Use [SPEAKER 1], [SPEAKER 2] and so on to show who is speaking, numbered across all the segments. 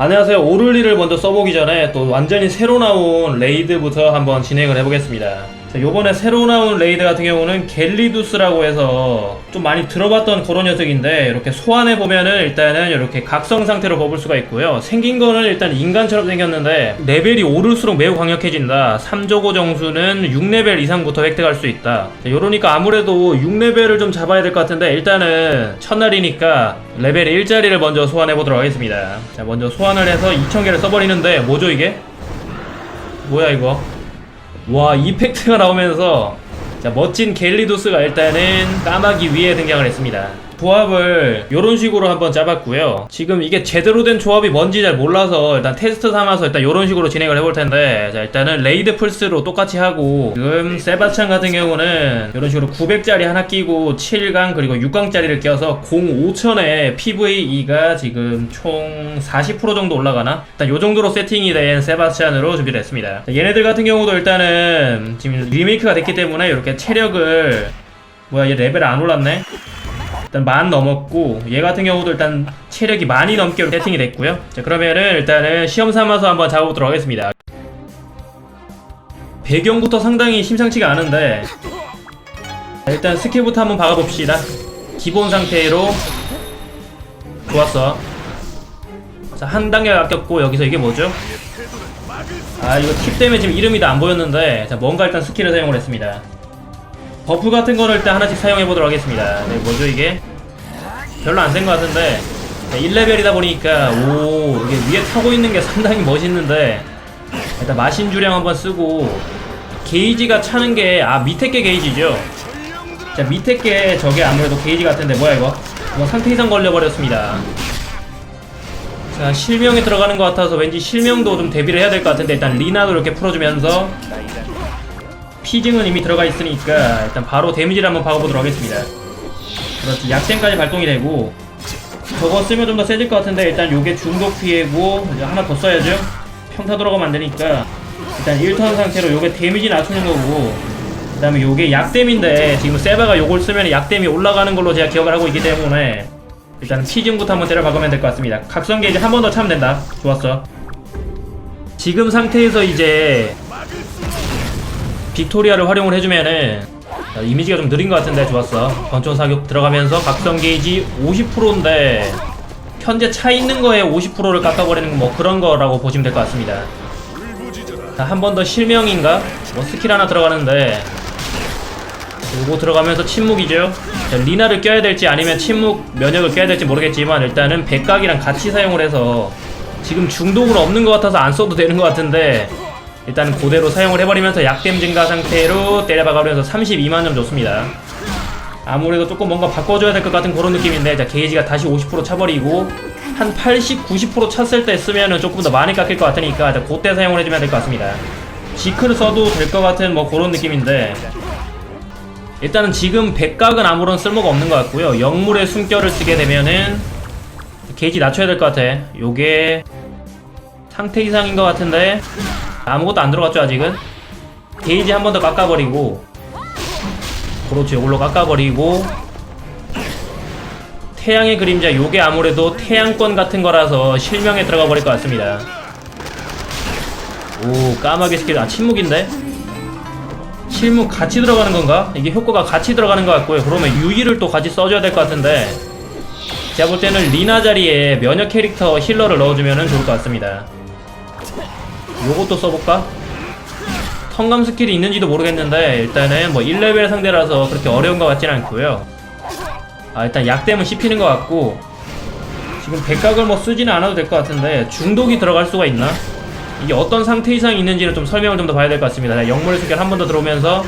[SPEAKER 1] 안녕하세요. 오를리를 먼저 써보기 전에 또 완전히 새로 나온 레이드부터 한번 진행을 해보겠습니다. 자, 요번에 새로 나온 레이드 같은 경우는 갤리두스라고 해서 좀 많이 들어봤던 그런 녀석인데 이렇게 소환해 보면은 일단은 이렇게 각성 상태로 뽑을 수가 있고요. 생긴 거는 일단 인간처럼 생겼는데 레벨이 오를수록 매우 강력해진다. 3조고 정수는 6레벨 이상부터 획득할 수 있다. 자, 요러니까 아무래도 6레벨을 좀 잡아야 될 것 같은데 일단은 첫날이니까 레벨 1짜리를 먼저 소환해 보도록 하겠습니다. 자, 먼저 소환을 해서 2000개를 써버리는데 뭐죠 이게? 뭐야 이거? 와 이펙트가 나오면서 자 멋진 갤리도스가 일단은 까마귀 위에 등장을 했습니다 조합을 이런 식으로 한번 짜봤고요 지금 이게 제대로 된 조합이 뭔지 잘 몰라서 일단 테스트 삼아서 일단 이런 식으로 진행을 해볼 텐데 자 일단은 레이드 플스로 똑같이 하고 지금 세바찬 같은 경우는 이런 식으로 900짜리 하나 끼고 7강 그리고 6강짜리를 껴서 05,000에 PVE가 지금 총 40% 정도 올라가나? 일단 요 정도로 세팅이 된 세바스찬으로 준비를 했습니다 자, 얘네들 같은 경우도 일단은 지금 리메이크가 됐기 때문에 이렇게 체력을 뭐야 얘 레벨 안 올랐네? 일단 만 넘었고 얘 같은 경우도 일단 체력이 많이 넘게 세팅이 됐고요. 자 그러면은 일단은 시험 삼아서 한번 잡아보도록 하겠습니다. 배경부터 상당히 심상치가 않은데 자, 일단 스킬부터 한번 박아봅시다. 기본 상태로. 좋았어. 자 한 단계 아꼈고 여기서 이게 뭐죠? 아 이거 팁 때문에 지금 이름이 다 안 보였는데 자 뭔가 일단 스킬을 사용을 했습니다 버프 같은 거를 일단 하나씩 사용해 보도록 하겠습니다. 네, 뭐죠 이게? 별로 안 센 것 같은데 1레벨이다 보니까 오 이게 위에 타고 있는 게 상당히 멋있는데 일단 마신 주량 한번 쓰고 게이지가 차는 게 아 밑에 게 게이지죠. 자 밑에 게 저게 아무래도 게이지 같은데 뭐야 이거? 이거 상태 이상 걸려버렸습니다. 자 실명이 들어가는 것 같아서 왠지 실명도 좀 대비를 해야 될 것 같은데 일단 리나도 이렇게 풀어주면서 피징은 이미 들어가 있으니까 일단 바로 데미지를 한번 박아보도록 하겠습니다. 그렇지 약템까지 발동이 되고 저거 쓰면 좀 더 세질 것 같은데 일단 요게 중독 피해고 이제 하나 더 써야죠. 평타 들어가면 안 되니까. 일단 1턴 상태로 요게 데미지 낮추는 거고 그 다음에 요게 약댐인데 지금 세바가 요걸 쓰면 약댐이 올라가는 걸로 제가 기억을 하고 있기 때문에 일단 피징부터 한번 때려 박으면 될 것 같습니다. 각성 게이지 한번더 차면 된다. 좋았어. 지금 상태에서 이제 빅토리아를 활용을 해주면은 자, 이미지가 좀 느린 것 같은데 좋았어. 권총 사격 들어가면서 각성 게이지 50%인데 현재 차 있는 거에 50%를 깎아버리는 뭐 그런 거라고 보시면 될 것 같습니다. 자, 한번 더 실명인가? 뭐 스킬 하나 들어가는데. 요거 들어가면서 침묵이죠. 자, 리나를 껴야 될지 아니면 침묵 면역을 껴야 될지 모르겠지만 일단은 백각이랑 같이 사용을 해서 지금 중독으로 없는 것 같아서 안 써도 되는 것 같은데 일단 그대로 사용을 해버리면서 약댐 증가 상태로 때려박으면서 32만점 좋습니다. 아무래도 조금 뭔가 바꿔줘야 될 것 같은 그런 느낌인데 자 게이지가 다시 50% 차버리고 한 80, 90% 찼을 때 쓰면은 조금 더 많이 깎일 것 같으니까 자 그때 사용을 해주면 될 것 같습니다. 지크를 써도 될 것 같은 뭐 그런 느낌인데 일단은 지금 백각은 아무런 쓸모가 없는 것 같고요. 영물의 숨결을 쓰게 되면은 게이지 낮춰야 될 것 같아. 요게 상태 이상인 것 같은데 아무것도 안 들어갔죠 아직은? 게이지 한 번 더 깎아버리고. 그렇죠 이걸로 깎아버리고. 태양의 그림자 요게 아무래도 태양권 같은 거라서 실명에 들어가 버릴 것 같습니다. 오 까마귀 스킬 아 침묵인데? 침묵 같이 들어가는 건가? 이게 효과가 같이 들어가는 것 같고요. 그러면 유의를 또 같이 써줘야 될 것 같은데. 제가 볼 때는 리나 자리에 면역 캐릭터 힐러를 넣어주면 좋을 것 같습니다 요것도 써볼까? 턴감 스킬이 있는지도 모르겠는데 일단은 뭐 1레벨 상대라서 그렇게 어려운 것 같진 않고요. 아 일단 약댐은 씹히는 것 같고 지금 백각을 뭐 쓰지는 않아도 될 것 같은데 중독이 들어갈 수가 있나? 이게 어떤 상태 이상이 있는지는 좀 설명을 좀 더 봐야 될 것 같습니다. 자, 영물의 숨결 한번 더 들어오면서.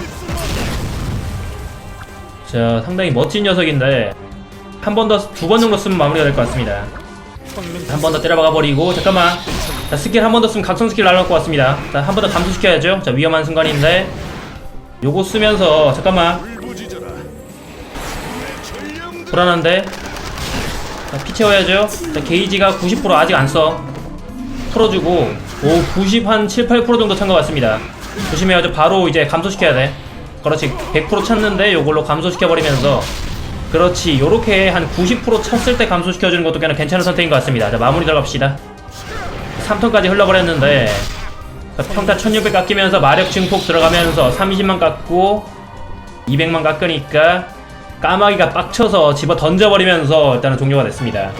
[SPEAKER 1] 자 상당히 멋진 녀석인데 한 번 더 두 번 정도 쓰면 마무리가 될 것 같습니다. 한 번 더 때려박아 버리고 잠깐만 자 스킬 한 번 더 쓰면 각성 스킬 날라올 것 같습니다. 자 한 번 더 감소시켜야죠. 자 위험한 순간인데. 요거 쓰면서 잠깐만. 불안한데? 자, 피 채워야죠. 자 게이지가 90% 아직 안써. 풀어주고. 오 90 한 7, 8% 정도 찬 것 같습니다. 조심해야죠. 바로 이제 감소시켜야 돼. 그렇지 100% 찼는데 요걸로 감소시켜버리면서. 그렇지 요렇게 한 90% 찼을 때 감소시켜주는 것도 괜찮은 선택인 것 같습니다. 자 마무리 들어갑시다 3턴까지 흘러버렸는데 자, 평타 1600 깎이면서 마력 증폭 들어가면서 30만 깎고 200만 깎으니까 까마귀가 빡쳐서 집어 던져버리면서 일단은 종료가 됐습니다.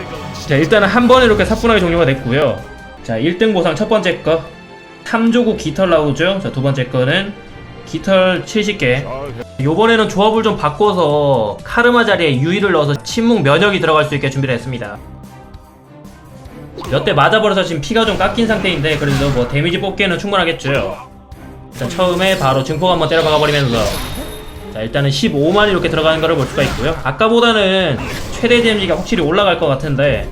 [SPEAKER 1] 자 일단은 한 번에 이렇게 사뿐하게 종료가 됐고요. 자 1등 보상 첫 번째 거 탐조구 깃털 나오죠. 자두 번째 거는 깃털 70개. 요번에는 조합을 좀 바꿔서 카르마 자리에 유의를 넣어서 침묵 면역이 들어갈 수 있게 준비를 했습니다. 몇 대 맞아버려서 지금 피가 좀 깎인 상태인데 그래도 뭐 데미지 뽑기에는 충분하겠죠. 일단 처음에 바로 증폭 한번 때려 박아버리면서 자 일단은 15만 이렇게 들어가는 거를 볼 수가 있고요. 아까보다는 최대 데미지가 확실히 올라갈 것 같은데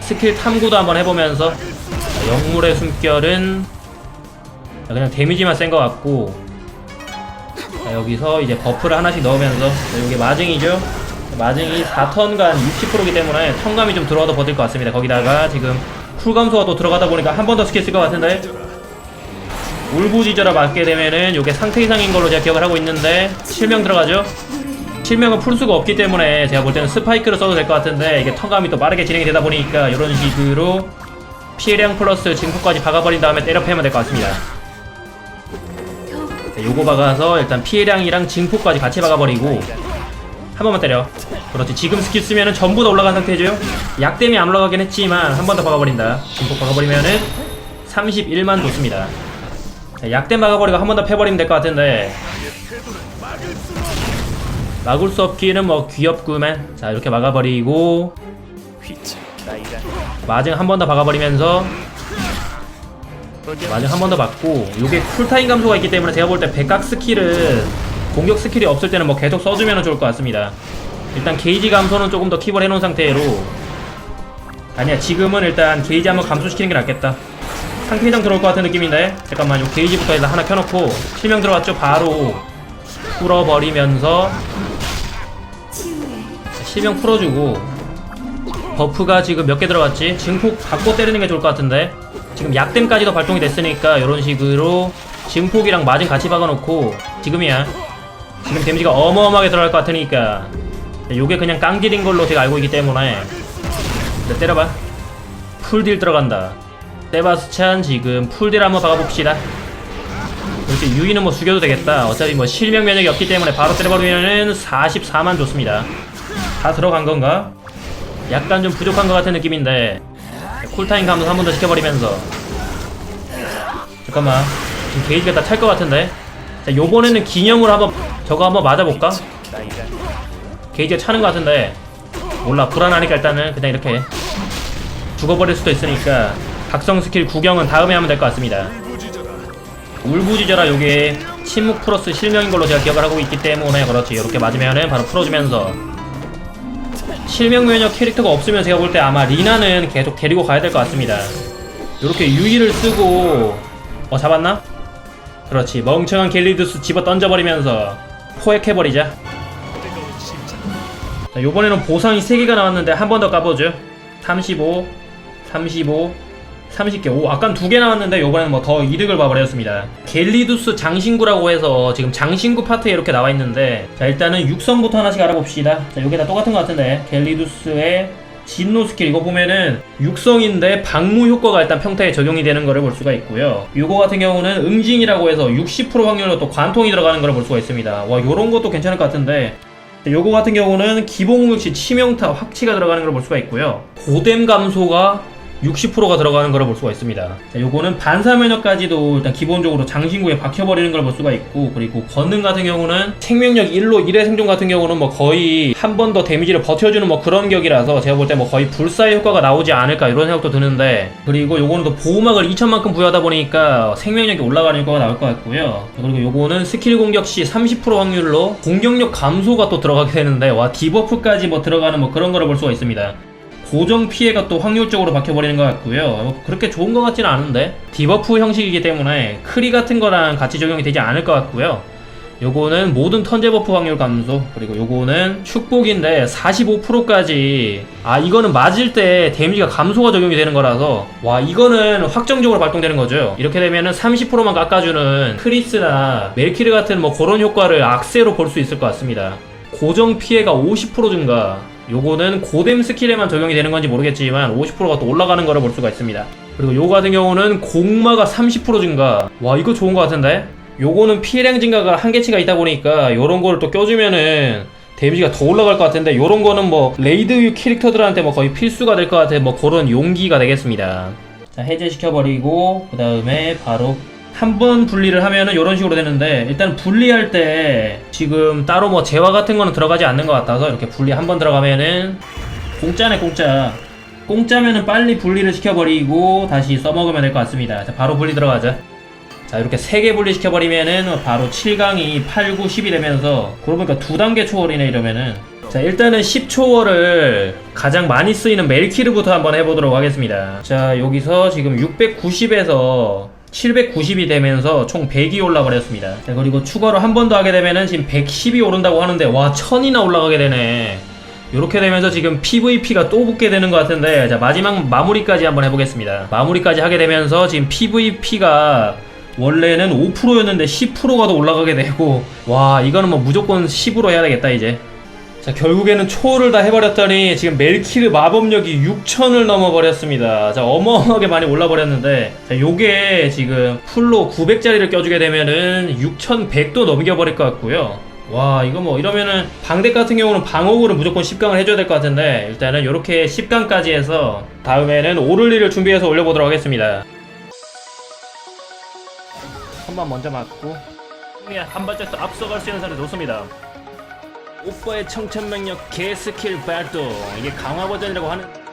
[SPEAKER 1] 스킬 탐구도 한번 해보면서 자, 영물의 숨결은 자, 그냥 데미지만 센 것 같고 자, 여기서 이제 버프를 하나씩 넣으면서 자, 이게 마징이죠. 마징이 4턴간 60%이기 때문에 턴감이 좀 들어와도 버틸 것 같습니다. 거기다가 지금 쿨 감소가 또 들어가다 보니까 한 번 더 스킬 쓸 것 같은데 울부짖어라 맞게 되면은 이게 상태 이상인 걸로 제가 기억을 하고 있는데 실명 들어가죠? 실명은 풀 수가 없기 때문에 제가 볼 때는 스파이크를 써도 될 것 같은데 이게 턴감이 또 빠르게 진행이 되다 보니까 이런 식으로 피해량 플러스 증폭까지 박아버린 다음에 때려 패면 될 것 같습니다. 자, 요거 박아서 일단 피해량이랑 증폭까지 같이 박아버리고 한 번만 때려. 그렇지. 지금 스킬 쓰면은 전부 다 올라간 상태죠. 약 때문에 안 올라가긴 했지만 한 번 더 박아버린다. 증폭 박아버리면은 31만 좋습니다. 자, 약대 막아버리고 한 번 더 패버리면 될 것 같은데 막을 수 없기는 뭐 귀엽구만 자 이렇게 막아버리고 마징 한 번 더 박아버리면서 마징 한 번더 받고 요게 쿨타임 감소가 있기 때문에 제가 볼 때 백각 스킬은 공격 스킬이 없을 때는 뭐 계속 써주면 좋을 것 같습니다. 일단 게이지 감소는 조금 더 킵을 해놓은 상태로. 아니야 지금은 일단 게이지 한번 감소시키는 게 낫겠다. 이상 들어올 것 같은 느낌인데? 잠깐만 요 게이지부터 해서 하나 켜놓고 실명 들어왔죠 바로. 풀어버리면서 실명 풀어주고. 버프가 지금 몇 개 들어갔지? 증폭 받고 때리는 게 좋을 것 같은데? 지금 약댐까지도 발동이 됐으니까 이런 식으로 증폭이랑 마진 같이 박아놓고. 지금이야 지금 데미지가 어마어마하게 들어갈 것 같으니까. 요게 그냥 깡딜인 걸로 제가 알고 있기 때문에. 네, 때려봐. 풀딜 들어간다. 세바스찬 지금 풀딜 한번 박아봅시다. 이렇게 유이는 뭐 죽여도 되겠다. 어차피 뭐 실명 면역이 없기 때문에 바로 때려버리면은 44만 좋습니다. 다 들어간 건가? 약간 좀 부족한 것 같은 느낌인데. 쿨타임 감소 한 번 더 시켜버리면서. 잠깐만. 지금 게이지가 다 찰 것 같은데 자 요번에는 기념으로 한번 저거 한번 맞아볼까? 게이지가 차는 것 같은데. 몰라 불안하니까 일단은 그냥 이렇게 죽어버릴 수도 있으니까 각성 스킬 구경은 다음에 하면 될 것 같습니다. 울부짖어라 요게. 침묵 플러스 실명인 걸로 제가 기억을 하고 있기 때문에 그렇지. 이렇게 맞으면은 바로 풀어주면서. 실명 면역 캐릭터가 없으면 제가 볼 때 아마 리나는 계속 데리고 가야 될 것 같습니다. 이렇게 유의를 쓰고 어 잡았나? 그렇지 멍청한 갤리두스 집어 던져버리면서 포획해버리자. 자, 요번에는 보상이 3개가 나왔는데 한 번 더 까보죠. 35 35 30개. 오 아깐 두 개 나왔는데 요번에는 뭐 더 이득을 봐버렸습니다. 갤리두스 장신구라고 해서 지금 장신구 파트에 이렇게 나와 있는데 자 일단은 육성부터 하나씩 알아봅시다. 자 요게 다 똑같은 것 같은데 갤리두스의 진노 스킬 이거 보면은 육성인데 방무 효과가 일단 평타에 적용이 되는 거를 볼 수가 있고요. 요거 같은 경우는 응징이라고 해서 60% 확률로 또 관통이 들어가는 거를 볼 수가 있습니다. 와 요런 것도 괜찮을 것 같은데. 요거 같은 경우는 기본 공격 시 치명타 확치가 들어가는 걸 볼 수가 있고요. 고뎀 감소가 60%가 들어가는 걸 볼 수가 있습니다. 자, 요거는 반사 면역까지도 일단 기본적으로 장신구에 박혀버리는 걸 볼 수가 있고 그리고 건능 같은 경우는 생명력 1로 1회 생존 같은 경우는 뭐 거의 한 번 더 데미지를 버텨주는 뭐 그런 격이라서 제가 볼 때 뭐 거의 불사의 효과가 나오지 않을까 이런 생각도 드는데 그리고 요거는 또 보호막을 2000만큼 부여하다 보니까 생명력이 올라가는 효과가 나올 것 같고요. 그리고 요거는 스킬 공격 시 30% 확률로 공격력 감소가 또 들어가게 되는데 와 디버프까지 뭐 들어가는 뭐 그런 거를 볼 수가 있습니다. 고정 피해가 또 확률적으로 박혀버리는 것 같고요. 뭐 그렇게 좋은 것 같지는 않은데 디버프 형식이기 때문에 크리 같은 거랑 같이 적용이 되지 않을 것 같고요. 요거는 모든 턴제 버프 확률 감소 그리고 요거는 축복인데 45%까지 아 이거는 맞을 때 데미지가 감소가 적용이 되는 거라서 와 이거는 확정적으로 발동되는 거죠 이렇게 되면은 30%만 깎아주는 크리스나 멜키르 같은 뭐 그런 효과를 악세로 볼 수 있을 것 같습니다 고정 피해가 50% 증가 요거는 고뎀 스킬에만 적용이 되는 건지 모르겠지만 50%가 또 올라가는 거를 볼 수가 있습니다. 그리고 요거 같은 경우는 공마가 30% 증가. 와 이거 좋은 것 같은데? 요거는 피해량 증가가 한계치가 있다 보니까 요런 거를 또 껴주면은 데미지가 더 올라갈 것 같은데 요런 거는 뭐 레이드 캐릭터들한테 뭐 거의 필수가 될 것 같아 뭐 그런 용기가 되겠습니다. 자 해제시켜버리고 그 다음에 바로 한 번 분리를 하면은 이런 식으로 되는데 일단 분리할 때 지금 따로 뭐 재화 같은 거는 들어가지 않는 것 같아서 이렇게 분리 한 번 들어가면은 공짜네 공짜. 공짜면은 빨리 분리를 시켜버리고 다시 써먹으면 될 것 같습니다. 자 바로 분리 들어가자. 자 이렇게 세개 분리 시켜버리면은 바로 7강이 8, 9, 10이 되면서 그러고 보니까 두 단계 초월이네 이러면은. 자 일단은 10초월을 가장 많이 쓰이는 멜키르부터 한번 해보도록 하겠습니다. 자 여기서 지금 690에서 790이 되면서 총 100이 올라버렸습니다. 자 그리고 추가로 한 번 더 하게 되면은 지금 110이 오른다고 하는데 와 1000이나 올라가게 되네. 이렇게 되면서 지금 PVP가 또 붙게 되는 것 같은데 자 마지막 마무리까지 한번 해보겠습니다. 마무리까지 하게 되면서 지금 PVP가 원래는 5%였는데 10%가 더 올라가게 되고 와 이거는 뭐 무조건 10으로 해야 되겠다 이제 자 결국에는 초월을 다 해버렸더니 지금 멜키르 마법력이 6000을 넘어버렸습니다. 자 어마어마하게 많이 올라버렸는데 자 요게 지금 풀로 900짜리를 껴주게 되면은 6100도 넘겨버릴 것 같고요. 와 이거 뭐 이러면은 방대 같은 경우는 방어구를 무조건 10강을 해줘야 될 것 같은데 일단은 이렇게 10강까지 해서 다음에는 오를리를 준비해서 올려보도록 하겠습니다. 한번 먼저 맞고 한 발짝 더 앞서갈 수 있는 사람이 좋습니다 오빠의 청천명력 개스킬 발동. 이게 강화 버전이라고 하는